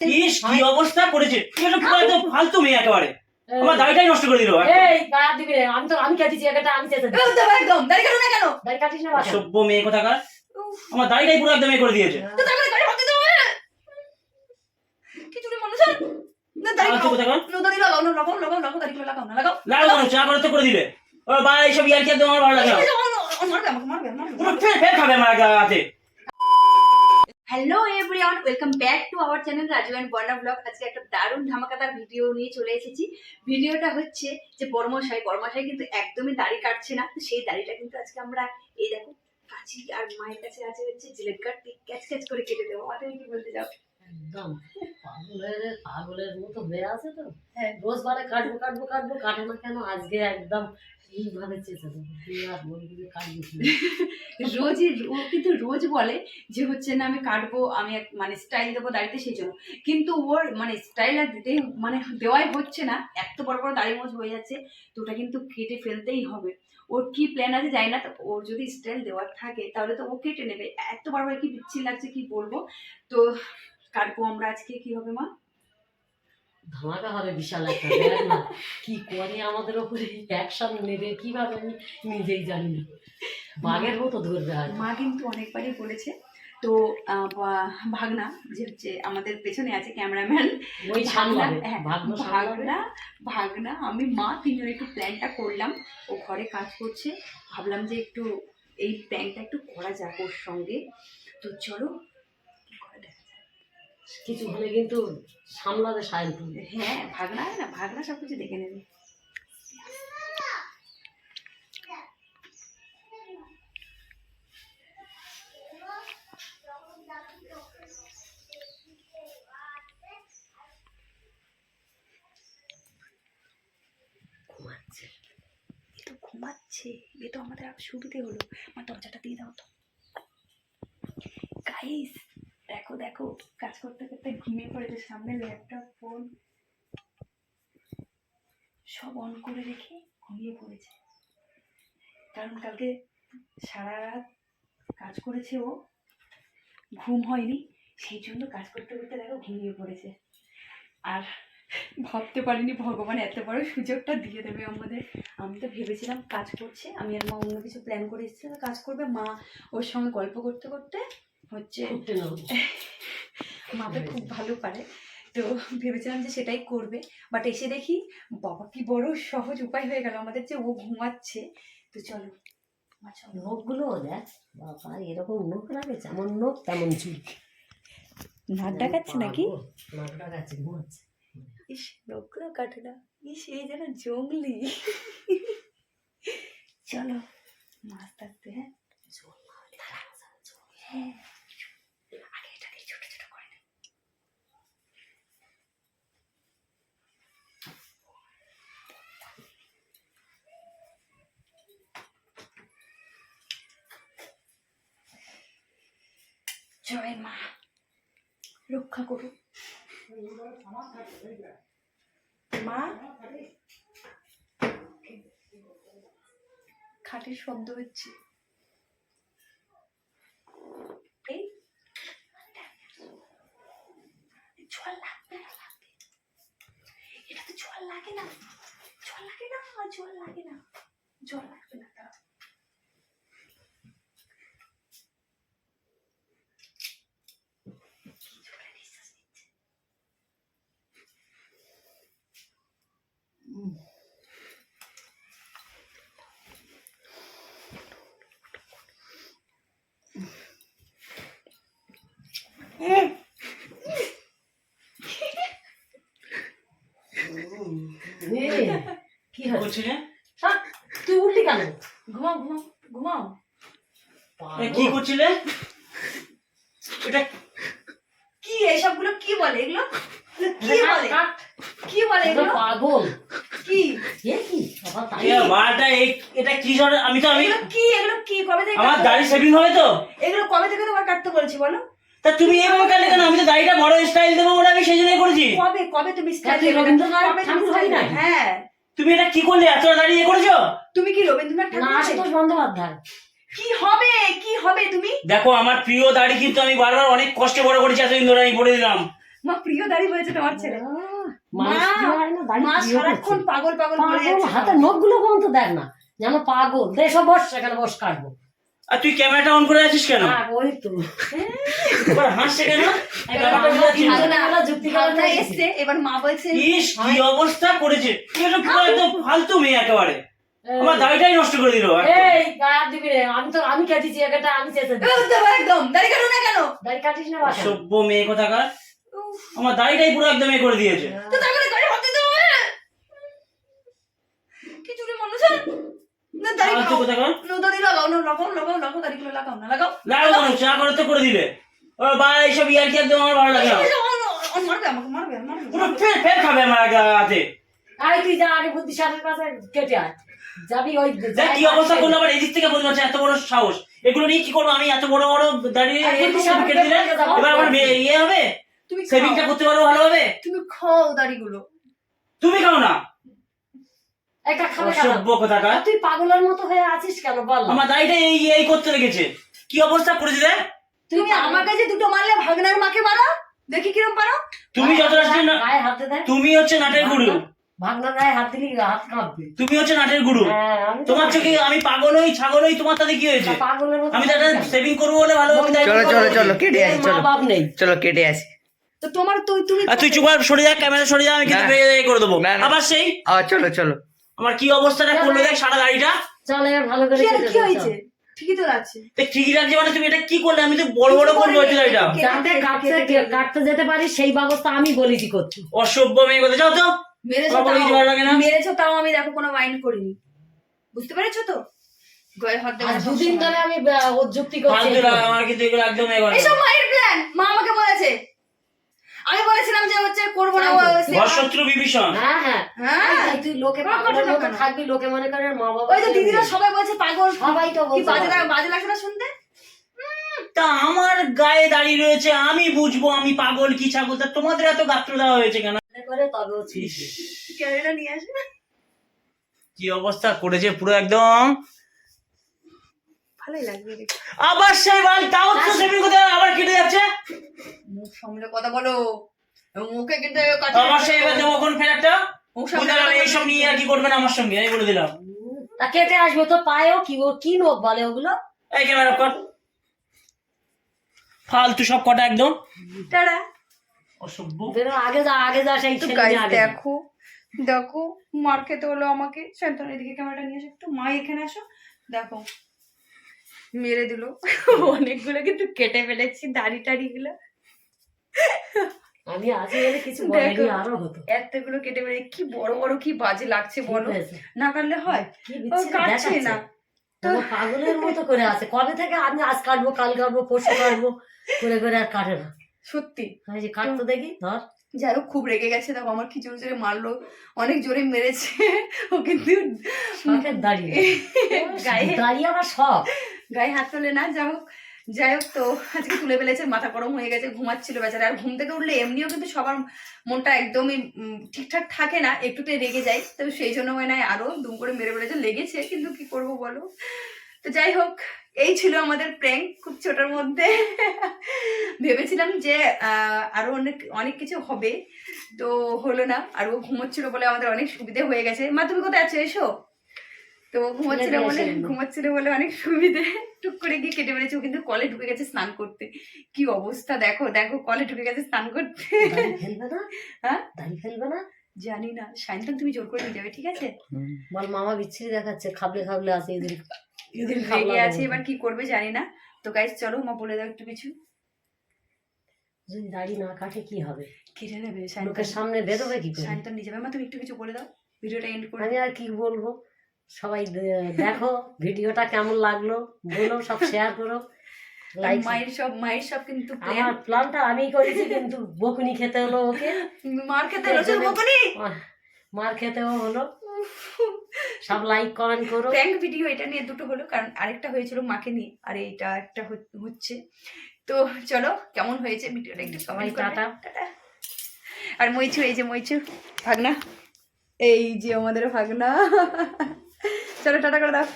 ইস কি অবস্থা করেছে? তুমি একটা পুরো একদম ফালতু মেয়ে একেবারে। আমার দাড়িটাই নষ্ট করে দিল এই গা দিবি রে। আমি তো আমি কাটিছি একটা আমি তো একদম দাড়ি কাটো না কেন? দাড়ি কাটিস না সভ্য মেয়ে কোথাকার? আমার দাড়িটাই পুরো একদম করে দিয়েছে। তো তারপরে গাড়ি হাতে দেবো কি চুরি মানুষ? না দাড়ি কাটো। কোথাকার? না দাড়ি লাগাও না লাগাও লাগাও লাগাও দাড়ি লাগাও না লাগাও। লাগাবো না চা করে তো করে দিলে। ও বা এইসব ইয়ার কি একদম আমার ভালো লাগে না। মারবে আমাকে মারবে মারবে। ফের ফের খাবে আমার হাতে। Hello everyone welcome back to our channel Raju and Barna blog আজকে একটা দারুণ ধামাকাদার ভিডিও নিয়ে চলে এসেছি। ভিডিওটা হচ্ছে যে বর্মশাই বর্মশাই কিন্তু একদমই দাড়ি কাটছে না। তো সেই দাড়িটা কিন্তু আজকে আমরা এই দেখো কাছি আর মায়ের কাছে আছে হচ্ছে জিলেট কাট ক্যাচ ক্যাচ করে কেটে দেবো। মাথায় কি বলতে যাও একদম। পাগলের পাগলের মতো হয়ে আছে তো। হ্যাঁ। রোজ বারে কাটবো কাটবো কাটবো কাটে না কেন? আজকে একদম এইভাবে চেঁচে দেবো তুই আর বলবি কাটবি? রোজই ও কিন্তু রোজ বলে যে হচ্ছে না আমি কাটবো, আমি মানে স্টাইল দেবো দাড়িতে সেই জন্য। কিন্তু ওর মানে স্টাইল আর দিতে মানে দেওয়াই হচ্ছে না, এত বড় বড় দাড়ি মোজ হয়ে যাচ্ছে তো ওটা কিন্তু কেটে ফেলতেই হবে। ওর কি প্ল্যান আছে জানি না, তো ওর যদি স্টাইল দেওয়ার থাকে তাহলে তো ও কেটে নেবে। এত বড় বড় কি বিচ্ছি লাগছে কি বলব? তো কাটবো আমরা আজকে, কি হবে মা? ধামাকা হবে বিশাল একটা দেখ না। কি করে আমাদের ওপরে? অ্যাকশন নেবে কীভাবে? আমি নিজেই জানি না। বাঘের মতো ধরবে আর। মা কিন্তু অনেকবারই বলেছে। তো ভাগনা যে হচ্ছে আমাদের পেছনে আছে ক্যামেরাম্যান ওই হ্যাঁ, ভাগনা ভাগনা আমি মা তিনজন একটু প্ল্যানটা করলাম। ও ঘরে কাজ করছে। ভাবলাম যে একটু এই প্ল্যানটা একটু করা যাক ওর সঙ্গে। তো চলো। কিছু হলে কিন্তু সামলাবে সায়ন হ্যাঁ ভাগনা হয় না ভাগনা সব কিছু দেখে নেবে। ঘুমাচ্ছে। এ তো ঘুমাচ্ছে এ তো আমাদের আরও সুবিধে হলো আমার দরজাটা দিয়ে দাও তো। গাইস দেখো দেখো, কাজ করতে করতে ঘুমিয়ে পড়েছে। সামনে ল্যাপটপ ফোন সব অন করে রেখে ঘুমিয়ে পড়েছে। কারণ কালকে সারা রাত কাজ করেছে ও, ঘুম হয়নি, সেই জন্য কাজ করতে করতে দেখো ঘুমিয়ে পড়েছে। আর ভাবতে পারিনি ভগবান এত বড় সুযোগটা দিয়ে দেবে আমাদের। আমি তো ভেবেছিলাম কাজ করছে, আমি আর মা অন্য কিছু প্ল্যান করে এসেছিলাম, কাজ করবে। মা ওর সঙ্গে গল্প করতে করতে হচ্ছে উঠতে না মা খুব ভালো পারে। তো ভেবেছিলাম যে সেটাই করবে। বাট এসে দেখি বাবা কি বড় সহজ উপায় হয়ে গেল আমাদের যে ও ঘুমাচ্ছে। তো চলো নখগুলো দেখ বাবা এরকম নখ রাখে যেমন নখ তেমন চুল নাক ডাকাচ্ছে নাকি? নাক ডাকাচ্ছে ঘুমাচ্ছে। ইস নখগুলো কাটে না। ইস এই যেন জঙ্গলি। চলো মাছ থাকতে হ্যাঁ। হ্যাঁ। জয় মা। রক্ষা করো মা? খাটের শব্দ হচ্ছে। জল লাগবে না, লাগবে। এটা তো জল লাগে না। জল লাগে না? জল লাগে না। জল লাগবে না দাঁড়াও। কি জোরে নিঃশ্বাস নিচ্ছে এই, কি হ্যাঁ, তুই উঠলি কেন? ঘুমাও ঘুমাও ঘুমাও। কি করছিলে? এটা কি এসবগুলো কি বলে এগুলো? কি বলে? কি বলে এগুলো? পাগল। কি? এ কি? বাবা তাই এ, মাটা এই এটা কি আমি তো আমি কি? এগুলো কি? কবে থেকে আমার দাড়ি হবে তো? এগুলো কবে থেকে তোমার কাটতে বলছি বলো? তা তুমি এভাবে কাটলে কেন আমি তো দাড়িটা বড় স্টাইল দেবো বলে আমি সেই জন্যই করেছি। কবে? কবে তুমি স্টাইল রবীন্দ্রনাথ ঠাকুর হই নাই? হ্যাঁ। তুমি এটা কি করলে? এত দাড়ি এ করেছ? তুমি কি রবীন্দ্রনাথ না ঠাকুর আশুতোষ বন্দ্যোপাধ্যায়। কি হবে? কি হবে তুমি? দেখো আমার প্রিয় দাড়ি কিন্তু আমি বারবার অনেক কষ্টে বড় করেছি এতদিন ধরে আমি বলে দিলাম। মা প্রিয় দাড়ি হয়েছে তোমার ছেলে। মা, সারাক্ষণ পাগল পাগল হাতে নখগুলো পর্যন্ত দেখ না। যেন পাগল। বস সেখানে বস কাটবো। আর তুই ক্যামেরাটা অন করে আছিস কেন? ওই তো। এবার হাসছে কেন? এবার মা বলছে ইস কি অবস্থা করেছে। তুই একটা পুরো একদম ফালতু মেয়ে একেবারে। আমার দাড়িটাই নষ্ট করে দিল এই গায়ে দিবি রে। আমি তো আমি কেটেছি একটা আমি দিই। একদম। দাড়ি কাটো না কেন? দাড়ি কাটিস না সভ্য মেয়ে কোথাকার? আমার দাড়িটাই পুরো একদম এ করে দিয়েছে। তো তারপরে গাড়ি হাতে দেবো কি চুরি মানুষ হ্যাঁ? না দাড়ি ফালতু খাও। কোথাকার? নো দাড়ি লাগাও না লাগাও লাগাও লাগাও দাড়িগুলো লাগাও না লাগাও? লাগাবো না চা করে তো করে দিলে ও বা এইসব ইয়ার কি একদম আমার ভালো লাগে না? মারবে আমাকে মারবে মারবে। পুরো ফের ফের খাবে আমার হাতে। আরে তুই যা আগে বুদ্ধি সারের কাছে কেটে আয়। যাবি ওই দেখ কি অবস্থা করল আবার এদিক থেকে বলতে পারছে এত বড় সাহস। এগুলো নিয়ে কি করব আমি? এত বড় বড় দাঁড়িয়ে কেটে দিলে? এবার আমার মেয়ে ইয়ে হবে? তুমি। সেভিংটা করতে হবে তুমি খাও দাড়িগুলো। তুমি খাও না? একটা খাবে অসভ্য তুই পাগলের মতো হয়ে আছিস কেন? বল। আমার দাড়িটা এই এই করতে লেগেছে। কি অবস্থা করেছে দেখ তুমি আমার কাছে দুটো মারলে ভাগনার মাকে মারো? দেখি কিরম পারো? তুমি যত না গায়ে হাতে দেয় তুমি হচ্ছে নাটের গুরু। ভাগনা গায়ে হাত দিলি হাত কাঁপবে। তুমি হচ্ছে নাটের গুরু। হ্যাঁ, তোমার চোখে আমি পাগল হই ছাগল হই তোমার তাতে কি হয়েছে? পাগলের আমি তো একটা থাকি কেন? সেভিং করব বলে ভালো চলো চলো চলো কেটে আসি চলো। বাপ নেই। চলো কেটে আসি। তো তোমার তুই তুমি আর তুই চুপ কর, সরে যা ক্যামেরা সরে যা আমি কিন্তু না। করে দেবো। না, না। আবার সেই? আ চলো চলো। আমার কি অবস্থাটা করল দেখ সারা দাড়িটা চল এবার ভালো করে কি আর কি হয়েছে? চল। ঠিকই তো লাগছে। দেখ ঠিকই লাগছে মানে তুমি এটা কি করলে? আমি তো বড় বড় করব হচ্ছে দাড়িটা কেটে যাতে কাটতে কাটতে যেতে পারিস সেই ব্যবস্থা আমি বলেছি করছি। অসভ্য মেয়ে কথা যাও তো। মেরেছো আমার বলে কিছু ভালো লাগে না। তাও মেরেছো তাও আমি দেখো কোনো মাইন্ড করিনি। বুঝতে পেরেছ তো? গায়ে হাত দেবে আর না দুদিন সবসময়। ধরে আমি আহ, ওর যুক্তি করছি ফালতু লাগে আমার কিন্তু এগুলো একদম এবার এসব মায়ের প্ল্যান মা আমাকে বলেছে। আমি বলেছিলাম যে হচ্ছে করব না ঘরশত্রু বিভীষণ। হ্যাঁ হ্যাঁ। হ্যাঁ। তুই লোকে? থাকবি লোকে মনে করে মা বাবা ওই তো দিদিরা সবাই বলছে পাগল। সবাই তো কি বলছে বাজে। বাজে লাগছে না শুনতে? তা আমার গায়ে দাঁড়িয়ে রয়েছে আমি বুঝব আমি পাগল কি ছাগল। তা তোমাদের এত গাত্র দেওয়া হয়েছে কেন? করে তবে ক্যামেরা নিয়ে আসে কি অবস্থা? করেছে পুরো একদম? ভালোই লাগবে আবার সেই বাল তাও তো সেভিং করতে আবার কেটে যাচ্ছে? মুখ সামলে কথা বলো। মুখে কিন্তু আমার সেই এবার দেবো কোন ফের একটা মুখ সামলে বুঝলাম কথা এইসব নিয়ে আর কি করবেন আমার সঙ্গে আমি বলে দিলাম। তা কেটে আসবে তো পায়েও কি ও কি নোখ বলে ওগুলো? এই ক্যামেরা কর। ফালতু সব কটা একদম। অসভ্য। আগে যা আগে যা সেই। দেখো দেখো মার খেতে হলো আমাকে। শান্তন এদিকে ক্যামেরাটা নিয়ে আসো একটু মা এখানে আসো। দেখো মেরে দিল। অনেকগুলো কিন্তু কেটে ফেলেছি দাড়ি টাড়ি গুলো আমি আছি বলে কিছু বলিনি আরও হতো। এতগুলো কেটে ফেলে কি বড় বড় কি বাজে লাগছে বলো? হয়েছে। না কাটলে হয়? কাটছে না। তোমার পাগলের মতো করে আছে। কবে থেকে আমি আজ কাটবো কাল কাটবো পরশু কাটবো করে করে আর কাটে না। সত্যি। কাটতে দেখি ধর। যাই হোক খুব রেগে গেছে। দেখো আমার কি জোরে মারলো। অনেক জোরে মেরেছে। ও কিন্তু দাঁড়িয়ে গায়ে দাঁড়িয়ে আমার শখ। গায়ে হাত তোলে না যাই হোক। যাই হোক তো আজকে তুলে ফেলেছে মাথা গরম হয়ে গেছে ঘুমাচ্ছিল বেচারা। আর ঘুম থেকে উঠলে এমনিও কিন্তু সবার মনটা একদমই ঠিকঠাক থাকে না একটুতে রেগে যায়। তো সেই জন্য মনে হয় আরও দুম করে মেরে ফেলেছে লেগেছে। কিন্তু কি করব বলো? তো যাই হোক এই ছিল আমাদের প্র্যাঙ্ক খুব ছোটর মধ্যে। ভেবেছিলাম যে আরও অনেক অনেক কিছু হবে। তো হলো না আর ও ঘুমোচ্ছিল বলে আমাদের অনেক সুবিধে হয়ে গেছে। মা তুমি কোথায় আছো? এসো। তো ঘুমাচ্ছিল বলে। ঘুমাচ্ছিল বলে অনেক সুবিধে। টুক করে গিয়ে কেটে ও কিন্তু কলে ঢুকে গেছে স্নান করতে। কি অবস্থা দেখো দেখো কলে ঢুকে গেছে স্নান করতে। হ্যাঁ? দাড়ি ফেলবে না? জানি না। সায়ন্তন তুমি জোর করে নিয়ে যাবে ঠিক আছে? বল মামা বিচ্ছিরি দেখাচ্ছে খাবলে খাবলে আছে এদের এদের খাবলা আছে। এবার কি করবে জানি না। তো গাইজ চলো মা বলে দাও একটু কিছু। যদি দাড়ি না কাটে কি হবে? কেটে নেবে লোকের সামনে বেরোবে কি করে? সায়ন্তন নিয়ে যাবে। মা তুমি একটু কিছু বলে দাও। ভিডিওটা এন্ড করে আমি আর কি বলব? সবাই দেখো ভিডিওটা কেমন লাগল। বলো সব শেয়ার করো। মায়ের সব মায়ের সব কিন্তু আমার প্ল্যানটা আমি করেছি কিন্তু বকুনি খেতে হলো ওকে। মার খেতে হলো বকুনি! মার খেতেও হলো। সব লাইক কমেন্ট করো। প্র্যাঙ্ক ভিডিও এটা নিয়ে দুটো হলো কারণ আরেকটা হয়েছিল মাকে নিয়ে আর এইটা একটা হচ্ছে। তো চলো কেমন হয়েছে ভিডিওটা একটু সবাই টাটা। আর মইছু এই যে মইছু ভাগনা। এই যে আমাদের ভাগনা। চলো টাটা করে দাও।